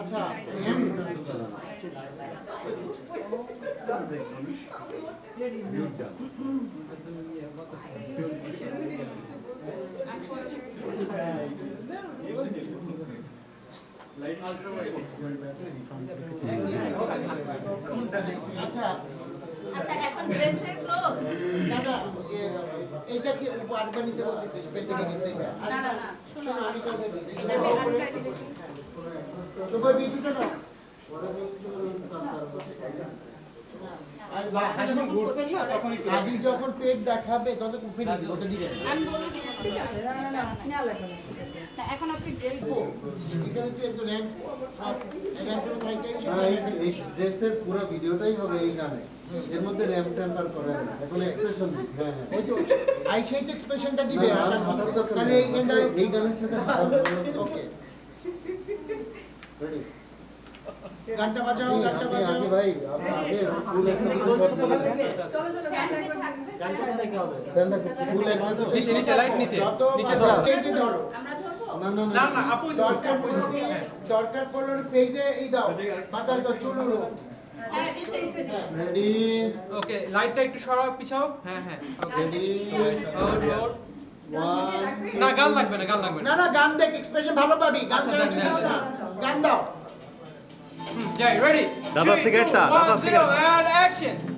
আচ্ছা আচ্ছা আচ্ছা এখন ড্রেসের ক্লোথ না না এইটা কি আরেকবার নিতে বলতেছে? পেন্টিং এর থেকে না না না শোনো। আমি কথা বলছি। আদি যখন পেট দেখাবে তখন উঠে নিবি ওটা দিবে। আমি বলব কিনা ঠিক আছে। না না না নেওয়া লাগবে না ঠিক আছে। না এখন আপনি ড্রেস এখানে তুই একটু র্যাম্প র্যাম্পের সাইডটাই হ্যাঁ, এই- এই ড্রেসের পুরো ভিডিওটাই হবে এই গানে। এর মধ্যে র্যাম্প ট্যাম্পার করে না এখন এক্সপ্রেশন দিই। হ্যাঁ হ্যাঁ। ওই তো আই সেই এক্সপ্রেশনটা দিবে তাহলে এই এই গানের সাথে ওকে। রেডি গানটা বাজাও গানটা বাজাও আগে ভাই আপনি আগে ফুল একটা দুটো শট চলো চলো গানটা থাকবে ফ্যান দেখো ফুল একটা দুটো নিচে নিচে লাইট নিচে নিচে ধরো। পেজে ধরো আমরা ধরবো না না না না না আপু দরকার পড়লে দরকার পড়লে পেজে এই দাও বাতাস দাও চুলুরো হ্যাঁ এই ফেসে দিই রেডি ওকে লাইটটা একটু সরাও পিছাও হ্যাঁ হ্যাঁ রেডি না গান লাগবে না গান লাগবে না না না গান দেখ এক্সপ্রেশন ভালো পাবি গান আচ্ছা, ছাড়া তুই hand hmm, Jay, ready? Double Three, and action.